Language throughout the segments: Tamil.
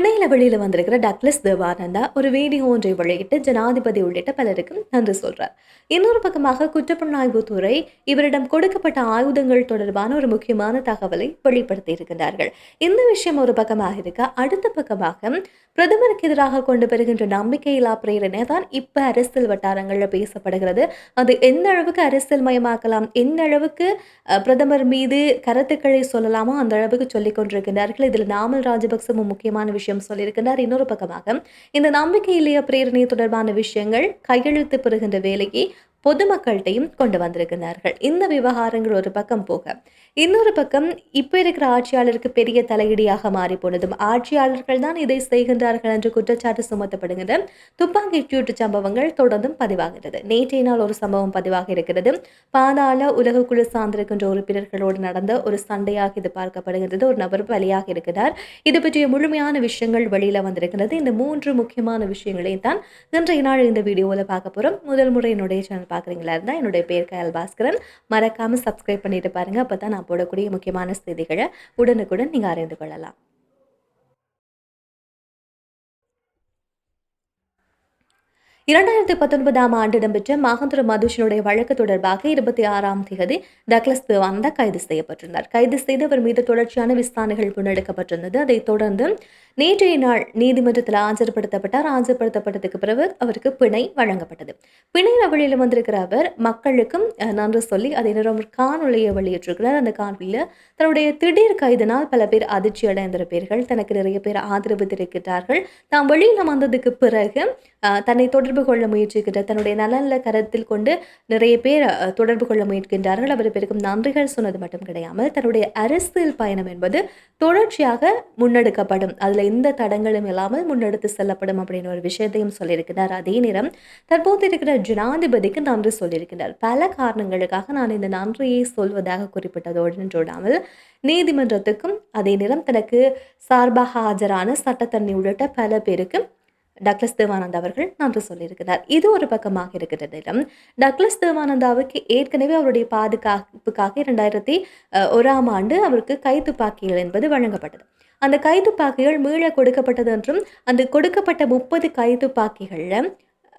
பிணையில வெளியில வந்திருக்கிற டக்ளஸ் தேவானந்தா ஒரு வீடியோ ஒன்றை வெளியிட்டு ஜனாதிபதி உள்ளிட்ட பலருக்கும் நன்றி சொல்றார். இன்னொரு பக்கமாக குற்றப்புலனாய்வு துறை இவரிடம் கொடுக்கப்பட்ட ஆயுதங்கள் தொடர்பான ஒரு முக்கியமான தகவலை வெளிப்படுத்தி இருக்கின்றார்கள். இந்த விஷயம் ஒரு பக்கமாக இருக்க? அடுத்த பக்கமாக பிரதமருக்கு எதிராக கொண்டு வருகின்ற நம்பிக்கையில்லா பிரேரணை தான் இப்ப அரசியல் வட்டாரங்களில் பேசப்படுகிறது. அது எந்த அளவுக்கு அரசியல் மயமாக்கலாம் எந்த அளவுக்கு பிரதமர் மீது கருத்துக்களை சொல்லலாமோ அந்த அளவுக்கு சொல்லிக் கொண்டிருக்கின்றார்கள். இதில் நாமல் ராஜபக்சமும் முக்கியமான விஷயம் சொல்லியிருக்கின்றார். இன்னொரு பக்கமாக இந்த நம்பிக்கை இல்லைய பிரேரணை தொடர்பான விஷயங்கள் கையெழுத்து பெறுகின்ற வேலையை பொதுமக்கள்கிட்டையும் கொண்டு வந்திருக்கிறார்கள் இந்த விவகாரங்கள் ஒரு பக்கம் போக இன்னொரு பக்கம் இப்போ இருக்கிற ஆட்சியாளருக்கு பெரிய தலையீடியாக மாறி போனதும் ஆட்சியாளர்கள் தான் இதை செய்கின்றார்கள் என்று குற்றச்சாட்டு சுமத்தப்படுகின்ற துப்பாக்கி சூட்டு சம்பவங்கள் தொடர்ந்தும் பதிவாகிறது நேற்றைய நாள் ஒரு சம்பவம் பதிவாக இருக்கிறது. பாதாள உலகக்குழு சார்ந்திருக்கின்ற உறுப்பினர்களோடு நடந்த ஒரு சண்டையாக இது பார்க்கப்படுகின்றது. ஒரு நபர் பலியாக இருக்கிறார். இது பற்றிய முழுமையான விஷயங்கள் வெளியில் வந்திருக்கிறது. இந்த மூன்று முக்கியமான விஷயங்களை தான் இன்றைய நாள் இந்த வீடியோவில் பார்க்க போகிறோம் முதல் முறை என்னுடைய சேனல் பார்க்குறீங்களா இருந்தால் என்னுடைய பேர் கயல் பாஸ்கரன். மறக்காமல் சப்ஸ்கிரைப் பண்ணிட்டு பாருங்க. அப்போ தான் நான் போடக்கூடிய முக்கியமான செய்திகளை உடனுக்குடன் நீங்கள் அறிந்து கொள்ளலாம். இரண்டாயிரத்தி பத்தொன்பதாம் ஆண்டு இடம்பெற்ற மகந்திர மதுஷனுடைய வழக்கு தொடர்பாக இருபத்தி ஆறாம் தேதி டக்ளஸ் தேவானந்தா கைது செய்யப்பட்டிருந்தார். கைது செய்து அவர் மீது தொடர்ச்சியான விசாரணைகள் முன்னெடுக்கப்பட்டிருந்தது. அதைத் தொடர்ந்து நேற்றைய நாள் நீதிமன்றத்தில் ஆஜர்படுத்தப்பட்டார். ஆஜர்படுத்தப்பட்டதுக்கு பிறகு அவருக்கு பிணை வழங்கப்பட்டது. பிணை வழியில் வந்திருக்கிற அவர் மக்களுக்கும் அஹ், நன்றி சொல்லி அதே நேரம் ஒரு காணொலியை வெளியிட்டிருக்கிறார். அந்த காணொலியில் தன்னுடைய திடீர் கைதினால் பல பேர் அதிர்ச்சி அடைந்திருப்பீர்கள் தனக்கு நிறைய பேர் ஆதரவு தெரிவிக்கிறார்கள் தாம் வெளியில் வந்ததுக்கு பிறகு தன்னை தொடர்பு கொள்ள முயற்சிக்கின்ற தன்னுடைய நலனில் கருத்தில் கொண்டு நிறைய பேர் தொடர்பு கொள்ள முயற்கின்றார்கள். அவர் பெருக்கும் நன்றிகள். சொன்னது மட்டும் கிடையாமல் தன்னுடைய அரசியல் பயணம் என்பது தொடர்ச்சியாக முன்னெடுக்கப்படும். அதில் எந்த தடங்களும் இல்லாமல் முன்னெடுத்து செல்லப்படும் அப்படின்னு ஒரு விஷயத்தையும் சொல்லியிருக்கிறார். அதே நேரம் தற்போது இருக்கிற ஜனாதிபதிக்கு நன்றி சொல்லியிருக்கிறார். பல காரணங்களுக்காக நான் இந்த நன்றியை சொல்வதாக குறிப்பிட்டதோடு நின்றோடாமல் நீதிமன்றத்துக்கும் அதே நேரம் தனக்கு சார்பாக ஆஜரான சட்டத்தண்ணி உள்ளிட்ட பல பேருக்கு டக்ளஸ் தேவானந்த் அவர்கள் நன்றி சொல்லியிருக்கிறார். இது ஒரு பக்கமாக இருக்கிற நேரம் டக்ளஸ் தேவானந்தாவுக்கு ஏற்கனவே அவருடைய பாதுகாப்புக்காக இரண்டாயிரத்தி ஒராம் ஆண்டு அவருக்கு கைத்துப்பாக்கிகள் என்பது வழங்கப்பட்டது. அந்த கைத்துப்பாக்கிகள் மீள கொடுக்கப்பட்டது என்றும் அந்த கொடுக்கப்பட்ட முப்பது கைத்துப்பாக்கிகளில்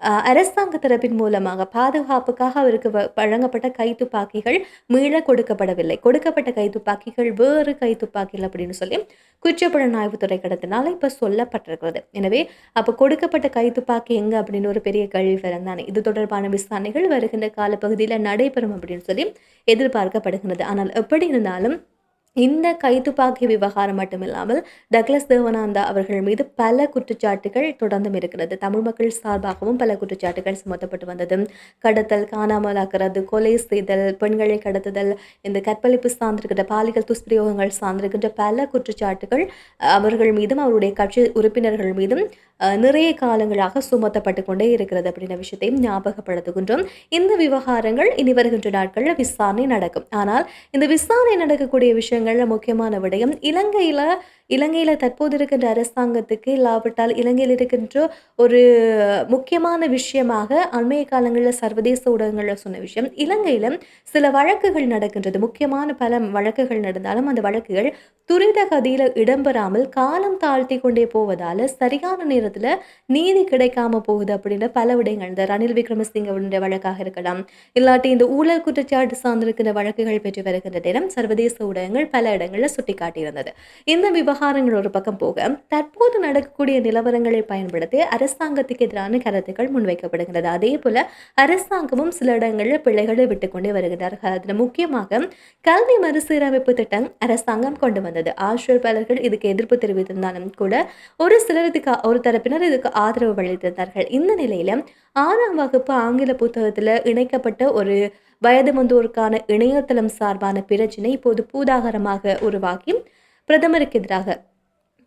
அரசாங்க தரப்பின் மூலமாக பாதுகாப்புக்காக அவருக்கு வ- வழங்கப்பட்ட கைத்துப்பாக்கிகள் மீள கொடுக்கப்படவில்லை. கொடுக்கப்பட்ட கைத்துப்பாக்கிகள் வேறு கைத்துப்பாக்கிகள் அப்படின்னு சொல்லி குற்றப்புலனாய்வுத்துறை கடத்தினால இப்போ சொல்லப்பட்டிருக்கிறது. எனவே அப்போ கொடுக்கப்பட்ட கைத்துப்பாக்கி எங்க அப்படின்னு ஒரு பெரிய கேள்வி தானே இது தொடர்பான விசாரணைகள் வருகின்ற காலப்பகுதியில் நடைபெறும் அப்படின்னு சொல்லி எதிர்பார்க்கப்படுகிறது. ஆனால் எப்படி இருந்தாலும் இந்த கைத்துப்பாக்கி விவகாரம் மட்டுமில்லாமல் டக்ளஸ் தேவனாந்தா அவர்கள் மீது பல குற்றச்சாட்டுகள் தொடர்ந்தும் இருக்கிறது. தமிழ் மக்கள் சார்பாகவும் பல குற்றச்சாட்டுகள் சுமத்தப்பட்டு வந்தது. கடத்தல் காணாமலாக்குறது கொலை செய்தல் பெண்களை கடத்துதல் இந்த கற்பழிப்பு சார்ந்திருக்கிற பாலியல் துஷ்பிரயோகங்கள் சார்ந்திருக்கின்ற பல குற்றச்சாட்டுகள் அவர்கள் மீதும் அவருடைய கட்சி உறுப்பினர்கள் மீதும் நிறைய காலங்களாக சுமத்தப்பட்டு கொண்டே இருக்கிறது அப்படின்ற விஷயத்தையும் ஞாபகப்படுத்துகின்றோம். இந்த விவகாரங்கள் இனி வருகின்ற நாட்களில் விசாரணை நடக்கும். ஆனால் இந்த விசாரணை நடக்கக்கூடிய விஷயம் விஷயங்கள்ல முக்கியமான விடயம். இலங்கையில இலங்கையில் தற்போது இருக்கின்ற அரசாங்கத்துக்கு இல்லாவிட்டால் இலங்கையில் இருக்கின்ற ஒரு முக்கியமான விஷயமாக அண்மைய காலங்களில் சர்வதேச ஊடகங்களில் சொன்ன விஷயம் இலங்கையில் சில வழக்குகள் நடக்கின்றது. முக்கியமான பல வழக்குகள் நடந்தாலும் அந்த வழக்குகள் துரித கதியில் இடம்பெறாமல் காலம் தாழ்த்தி கொண்டே போவதால் சரியான நேரத்தில் நீதி கிடைக்காம போகுது அப்படின்ற பல விடயங்கள். இந்த ரணில் விக்ரமசிங்கவுடைய வழக்காக இருக்கலாம் இல்லாட்டி இந்த ஊழல் குற்றச்சாட்டு சார்ந்திருக்கின்ற வழக்குகள் பெற்று வருகின்ற நேரம் சர்வதேச ஊடகங்கள் பல இடங்களில் சுட்டிக்காட்டியிருந்தது. இந்த விவகாரங்கள் ஒரு பக்கம் போக தற்போது நடக்கக்கூடிய நிலவரங்களை பயன்படுத்தி அரசாங்கத்துக்கு எதிரான கருத்துக்கள் முன்வைக்கப்படுகிறது அதே போல அரசாங்கமும் சில இடங்களில் பிள்ளைகளை விட்டுக்கொண்டே வருகிறார்கள். அதில் முக்கியமாக கல்வி மறுசீரமைப்பு திட்டம் அரசாங்கம் கொண்டு வந்தது. ஆசிரியப்பாளர்கள் இதுக்கு எதிர்ப்பு தெரிவித்திருந்தாலும் கூட ஒரு சிலர் இதுக்கு ஒரு தரப்பினர் இதுக்கு ஆதரவு அளித்திருந்தார்கள். இந்த நிலையில ஆறாம் வகுப்பு ஆங்கில புத்தகத்தில் இணைக்கப்பட்ட ஒரு வயது வந்தோருக்கான இணையதளம் சார்பான பிரச்சினை இப்போது பூதாகரமாக உருவாகி பிரதமருக்கு எதிராக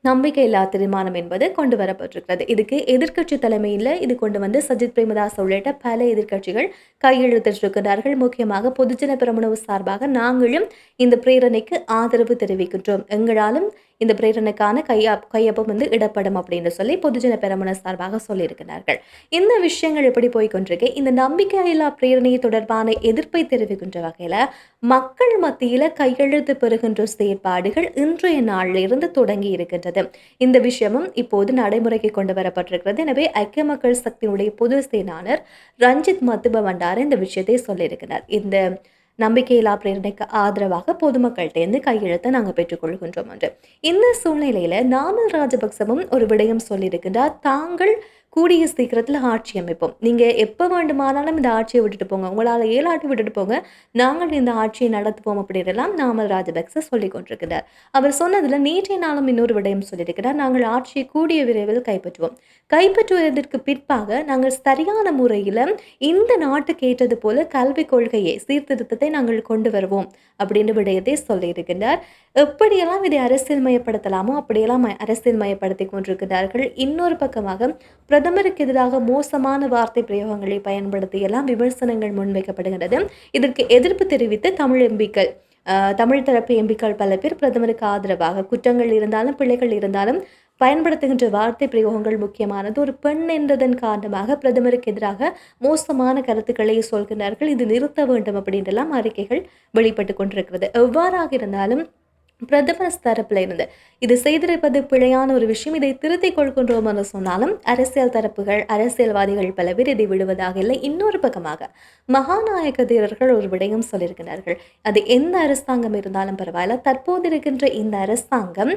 நம்பிக்கையில்லா தீர்மானம் என்பது கொண்டு வரப்பட்டிருக்கிறது. இதுக்கு எதிர்க்கட்சி தலைமையில் இது கொண்டு வந்து சஜித் பிரேமதாஸ் உள்ளிட்ட பல எதிர்க்கட்சிகள் கையெழுத்திட்டிருக்கிறார்கள். முக்கியமாக பொதுஜன பிரமுணவு சார்பாக நாங்களும் இந்த பிரேரணைக்கு ஆதரவு தெரிவிக்கின்றோம். எங்களாலும் இந்த பிரேரணைக்கான கையா கையொப்பம் வந்து இடப்படும் அப்படின்னு சொல்லி பொதுஜன பெரமுன சார்பாக சொல்லியிருக்கிறார்கள். இந்த விஷயங்கள் எப்படி போய்கொண்டிருக்கு இந்த நம்பிக்கையில்லா பிரேரணை தொடர்பான எதிர்ப்பை தெரிவிக்கின்ற வகையில் மக்கள் மத்தியில் கையெழுத்து பெறுகின்ற செயற்பாடுகள் இன்றைய நாளிலிருந்து தொடங்கி இருக்கின்றது. இந்த விஷயமும் இப்போது நடைமுறைக்கு கொண்டு வரப்பட்டிருக்கிறது. எனவே ஐக்கிய மக்கள் சக்தியினுடைய பொது செயலாளர் ரஞ்சித் மத்துப பண்டார இந்த விஷயத்தை சொல்லியிருக்கிறார். இந்த நம்பிக்கையில்லா பிரேரணைக்கு ஆதரவாக பொதுமக்கள்கிட்டேருந்து கையெழுத்தை நாங்கள் பெற்றுக்கொள்கின்றோம் என்று. இந்த சூழ்நிலையில் நாமல் ராஜபக்சவும் ஒரு விடயம் சொல்லியிருக்கின்றார். தாங்கள் கூடிய சீக்கிரத்தில் ஆட்சி அமைப்போம். நீங்கள் எப்போ வேண்டுமானாலும் இந்த ஆட்சியை விட்டுட்டு போங்க. உங்களால் ஏழாட்டி விட்டுட்டு போங்க. நாங்கள் இந்த ஆட்சியை நடத்துவோம் அப்படின்றலாம் நாமல் ராஜபக்ச சொல்லி கொண்டிருக்கிறார். அவர் சொன்னதில் நேற்றைய நாளும் இன்னொரு விடயம் சொல்லியிருக்கிறார். நாங்கள் ஆட்சியை கூடிய விரைவில் கைப்பற்றுவோம். கைப்பற்றுவதற்கு பிற்பாக நாங்கள் சரியான முறையில் இந்த நாட்டுக்கு ஏற்றது போல கல்விக் கொள்கையை சீர்திருத்தத்தை நாங்கள் கொண்டு வருவோம் அப்படின்ற விடயத்தை சொல்லியிருக்கின்றார் எப்படியெல்லாம் இதை அரசியல் மயப்படுத்தலாமோ அப்படியெல்லாம் அரசியல் மயப்படுத்தி கொண்டிருக்கிறார்கள். இன்னொரு பக்கமாக பிரதமருக்கு எதிராக மோசமான வார்த்தை பிரயோகங்களை பயன்படுத்தி எல்லாம் விமர்சனங்கள் முன்வைக்கப்படுகிறது இதற்கு எதிர்ப்பு தெரிவித்து தமிழ் எம்பிக்கள் தமிழ் தரப்பு எம்பிக்கள் பல பேர் பிரதமருக்கு ஆதரவாக குற்றங்கள் இருந்தாலும் பிள்ளைகள் இருந்தாலும் பயன்படுத்துகின்ற வார்த்தை பிரயோகங்கள் முக்கியமானது. ஒரு பெண் என்றதன் காரணமாக பிரதமருக்கு எதிராக மோசமான கருத்துக்களை சொல்கிறார்கள் இது நிறுத்த வேண்டும் அப்படின்றெல்லாம் அறிக்கைகள் வெளிப்பட்டு கொண்டிருக்கிறது. எவ்வாறாக இருந்தாலும் பிரதமர் தரப்பில் இருந்து. இது செய்திருப்பது பிழையான ஒரு விஷயம். இதை திருத்திக் கொள்கின்றோம் என்று சொன்னாலும் அரசியல் தரப்புகள் அரசியல்வாதிகள் பல பேர் இதை விடுவதாக இல்லை. இன்னொரு பக்கமாக மகாநாயக தீரர்கள் ஒரு விடயம் சொல்லியிருக்கிறார்கள். அது எந்த அரசாங்கம் இருந்தாலும் பரவாயில்ல. தற்போது இருக்கின்ற இந்த அரசாங்கம்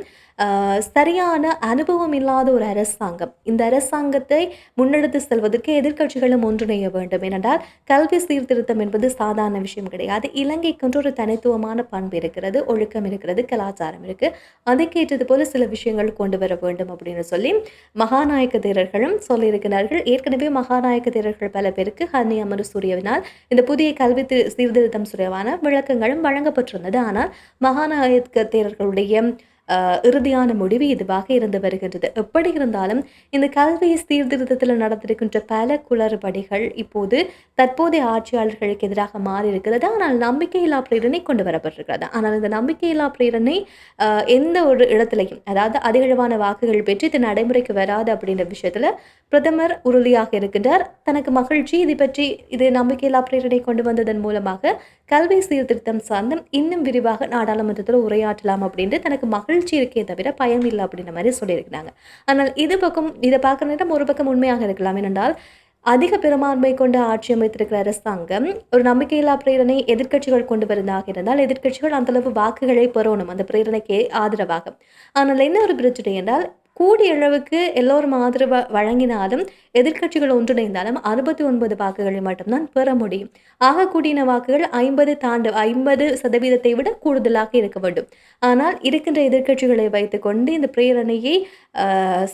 சரியான அனுபவம் இல்லாத ஒரு அரசாங்கம். இந்த அரசாங்கத்தை முன்னெடுத்து செல்வதற்கு எதிர்கட்சிகளும் ஒன்றிணைய வேண்டும். ஏனென்றால் கல்வி சீர்திருத்தம் என்பது சாதாரண விஷயம் கிடையாது. இலங்கைக்கென்று ஒரு தனித்துவமான பண்பு இருக்கிறது ஒழுக்கம் இருக்கிறது. கலாச்சாரம் இருக்கு. அதுக்கேற்றது போல சில விஷயங்கள் கொண்டு வர வேண்டும் அப்படின்னு சொல்லி மகாநாயக்க தேரர்களும் சொல்லியிருக்கிறார்கள். ஏற்கனவே மகாநாயக்க தேரர்கள் பல பேருக்கு ஹனி அமரு சூரியவினால் இந்த புதிய கல்வி சீர்திருத்தம் சுரியவான விளக்கங்களும் வழங்கப்பட்டிருந்தது. ஆனால் மகாநாயக்க தேரர்களுடைய இறுதியான முடிவு இதுவாக இருந்து வருகின்றது. எப்படி இருந்தாலும் இந்த கல்வி சீர்திருத்தத்தில் நடந்திருக்கின்ற பல குளறுபடிகள் இப்போது தற்போதைய ஆட்சியாளர்களுக்கு எதிராக மாறி இருக்கிறது. ஆனால் நம்பிக்கையில்லா பிரேரணை கொண்டு வரப்பட்டிருக்கிறது. ஆனால் இந்த நம்பிக்கையில்லா பிரேரணை எந்த ஒரு இடத்துலையும் அதாவது அதிகளவான வாக்குகள் பெற்று இது நடைமுறைக்கு வராது அப்படின்ற விஷயத்துல பிரதமர் உறுதியாக இருக்கின்றார். தனக்கு மகிழ்ச்சி இது பற்றி இது நம்பிக்கையில்லா பிரேரணை கொண்டு வந்ததன் மூலமாக கல்வி சீர்திருத்தம் சார்ந்தும் இன்னும் விரிவாக நாடாளுமன்றத்தில் உரையாற்றலாம் அப்படின்ட்டு தனக்கு மகிழ்ச்சி இருக்கே தவிர பயம் இல்லை அப்படின்ற மாதிரி சொல்லியிருக்கிறாங்க. ஆனால் இது பக்கம் இதை பார்க்குற நேரம் ஒரு பக்கம் உண்மையாக இருக்கலாம். ஏனென்றால் அதிக பெரும்பான்மை கொண்டு ஆட்சி அமைத்திருக்கிற அரசாங்கம் ஒரு நம்பிக்கையில்லா பிரேரணை எதிர்க்கட்சிகள் கொண்டு வருவதாக இருந்தால் எதிர்க்கட்சிகள் அந்தளவு வாக்குகளை பெறணும். அந்த பிரேரணைக்கு ஆதரவாக ஆனால் என்ன ஒரு பிரச்சனை என்றால் கூடிய அளவுக்கு எல்லோரும் ஆதரவு வழங்கினாலும் எதிர்க்கட்சிகள் ஒன்றிணைந்தாலும் அறுபத்தி ஒன்பது வாக்குகளை மட்டும்தான் பெற முடியும். ஆகக்கூடியன வாக்குகள் ஐம்பது தாண்டு ஐம்பது சதவீதத்தை விட கூடுதலாக இருக்க வேண்டும். ஆனால் இருக்கின்ற எதிர்க்கட்சிகளை வைத்துக்கொண்டு இந்த பிரேரணையை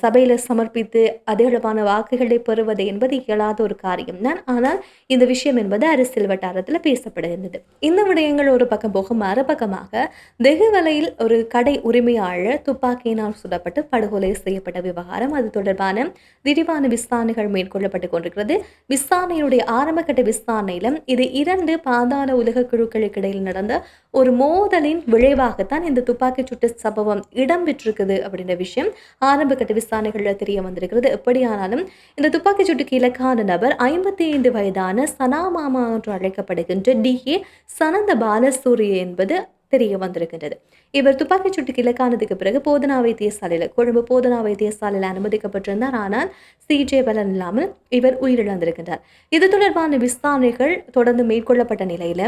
சபையில் சமர்ப்பித்து அதிகளவான வாக்குகளை பெறுவது என்பது இயலாத ஒரு காரியம் தான். ஆனால் இந்த விஷயம் என்பது அரசியல் வட்டாரத்தில் பேசப்படுகின்றது. இந்த விடயங்கள் ஒரு பக்கம் போக மறுபக்கமாக வெகுவலையில் ஒரு கடை உரிமையாளர் துப்பாக்கியினால் சுடப்பட்டு படுகொலை செய்யப்பட்ட விவகாரம் அது தொடர்பான விரிவான விசாரணைகள் மேற்கொள்ளப்பட்டு கொண்டிருக்கிறது. விசாரணையுடைய ஆரம்பகட்ட விசாரணையில இது இரண்டு பாதாள உலக குழுக்களுக்கு இடையில் நடந்த ஒரு மோதலின் விளைவாகத்தான் இந்த துப்பாக்கி சுட்டு சம்பவம் இடம்பெற்றிருக்குது அப்படின்ற விஷயம் ஆரம்ப கட்ட விசாரணைகளில் தெரிய வந்திருக்கிறது. எப்படியானாலும் இந்த துப்பாக்கி சுட்டுக்கு இலக்கான நபர் ஐம்பத்தி ஐந்து வயதான சனாமாமா என்று அழைக்கப்படுகின்ற டி ஏ சனந்த பாலசூரிய என்பது தெரிய வந்திருக்கின்றது. இவர் துப்பாக்கிச் சுட்டுக்கு இலக்கானதுக்கு பிறகு போதனா வைத்தியசாலையில் கொழும்பு போதனா வைத்தியசாலையில் அனுமதிக்கப்பட்டிருந்தார். ஆனால் சிகிச்சை பலன் இல்லாமல் இவர் உயிரிழந்திருக்கின்றார். இது தொடர்பான விசாரணைகள் தொடர்ந்து மேற்கொள்ளப்பட்ட நிலையில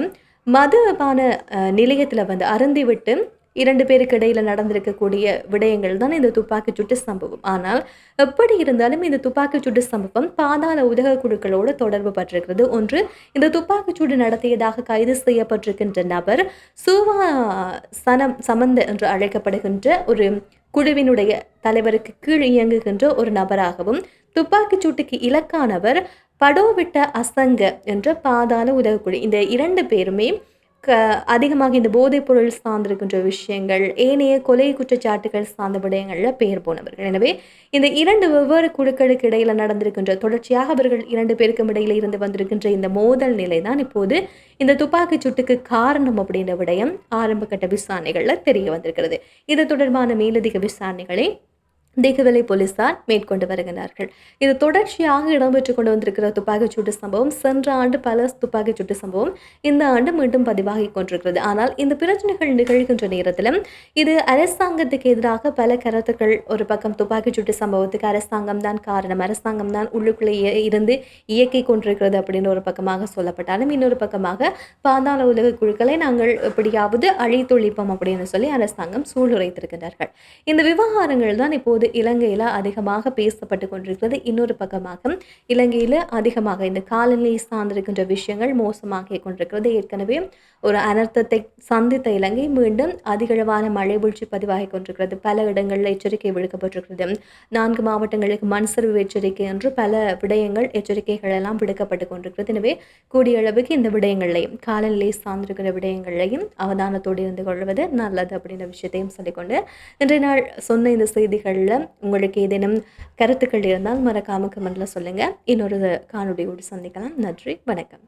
மதுபான நிலையத்தில் வந்து அருந்திவிட்டு இரண்டு பேருக்கு இடையில நடந்திருக்கக்கூடிய விடயங்கள் தான் இந்த துப்பாக்கி சுட்டு சம்பவம். ஆனால் எப்படி இருந்தாலும் இந்த துப்பாக்கி சுட்டு சம்பவம் பாதாள உதக குழுக்களோடு தொடர்பு பட்டிருக்கிறது. ஒன்று இந்த துப்பாக்கி சூடு நடத்தியதாக கைது செய்யப்பட்டிருக்கின்ற நபர் சுவா சனம் சமந்த என்று அழைக்கப்படுகின்ற ஒரு குழுவினுடைய தலைவருக்கு கீழ் இயங்குகின்ற ஒரு நபராகவும் துப்பாக்கி சூட்டுக்கு இலக்கானவர் படோவிட்ட அசங்க என்ற பாதாள உதகக்குழு. இந்த இரண்டு பேருமே க அதிகமாக இந்த போதைப் பொருள் சார்ந்திருக்கின்ற விஷயங்கள் ஏனைய கொலை குற்றச்சாட்டுகள் சார்ந்த விடயங்களில் பெயர் போனவர்கள். எனவே இந்த இரண்டு வெவ்வேறு குழுக்களுக்கு இடையில நடந்திருக்கின்ற தொடர்ச்சியாக அவர்கள் இரண்டு பேருக்கும் இடையில இருந்து வந்திருக்கின்ற இந்த மோதல் நிலை தான் இப்போது இந்த துப்பாக்கிச் சூட்டுக்கு காரணம் அப்படின்ற விடயம் ஆரம்ப கட்ட விசாரணைகளில் தெரிய வந்திருக்கிறது. இது தொடர்பான மேலதிக விசாரணைகளை தேகவலை போலீசார் மேற்கொண்டு வருகிறார்கள். இது தொடர்ச்சியாக இடம்பெற்று கொண்டு வந்திருக்கிற துப்பாக்கிச் சூட்டு சம்பவம் சென்ற ஆண்டு பல துப்பாக்கிச் சூட்டு சம்பவம் இந்த ஆண்டு மீண்டும் பதிவாகி கொண்டிருக்கிறது. ஆனால் இந்த பிரச்சனைகள் நிகழ்கின்ற நேரத்திலும் இது அரசாங்கத்துக்கு எதிராக பல கருத்துக்கள் ஒரு பக்கம் துப்பாக்கிச் சூட்டு சம்பவத்துக்கு அரசாங்கம் தான் காரணம் அரசாங்கம் தான் உள்ளுக்குள்ளே இருந்து இயக்கி கொண்டிருக்கிறது அப்படின்னு ஒரு பக்கமாக சொல்லப்பட்டாலும் இன்னொரு பக்கமாக பாதாள உலக குழுக்களை நாங்கள் எப்படியாவது அழித்தொழிப்போம் அப்படின்னு சொல்லி அரசாங்கம் சூளுரைத்திருக்கிறார்கள் இந்த விவகாரங்கள் தான் இப்போது இப்போது இலங்கையில் அதிகமாக பேசப்பட்டு கொண்டிருக்கிறது. இன்னொரு பக்கமாக இலங்கையில் அதிகமாக இந்த காலநிலை சார்ந்திருக்கின்ற விஷயங்கள் மோசமாக கொண்டிருக்கிறது. ஏற்கனவே ஒரு அனர்த்தத்தை சந்தித்த இலங்கை மீண்டும் அதிகளவான மழை வீழ்ச்சி பதிவாகி கொண்டிருக்கிறது. பல இடங்களில் எச்சரிக்கை விடுக்கப்பட்டிருக்கிறது. நான்கு மாவட்டங்களுக்கு மண் சரிவு எச்சரிக்கை என்று பல விடயங்கள் எச்சரிக்கைகள் எல்லாம் விடுக்கப்பட்டு கொண்டிருக்கிறது. எனவே கூடிய அளவுக்கு இந்த விடயங்களையும் காலநிலை சார்ந்திருக்கிற விடயங்களையும் அவதானத்தோடு இருந்து கொள்வது நல்லது அப்படின்ற விஷயத்தையும் சொல்லிக்கொண்டு இன்றைய நாள் சொன்ன இந்த செய்திகளில் உங்களுக்கு ஏதேனும் கருத்துக்கள் இருந்தால் மறக்காமல் கமெண்ட்ல சொல்லுங்கள் இன்னொரு காணொலியோடு சந்திக்கலாம். நன்றி வணக்கம்.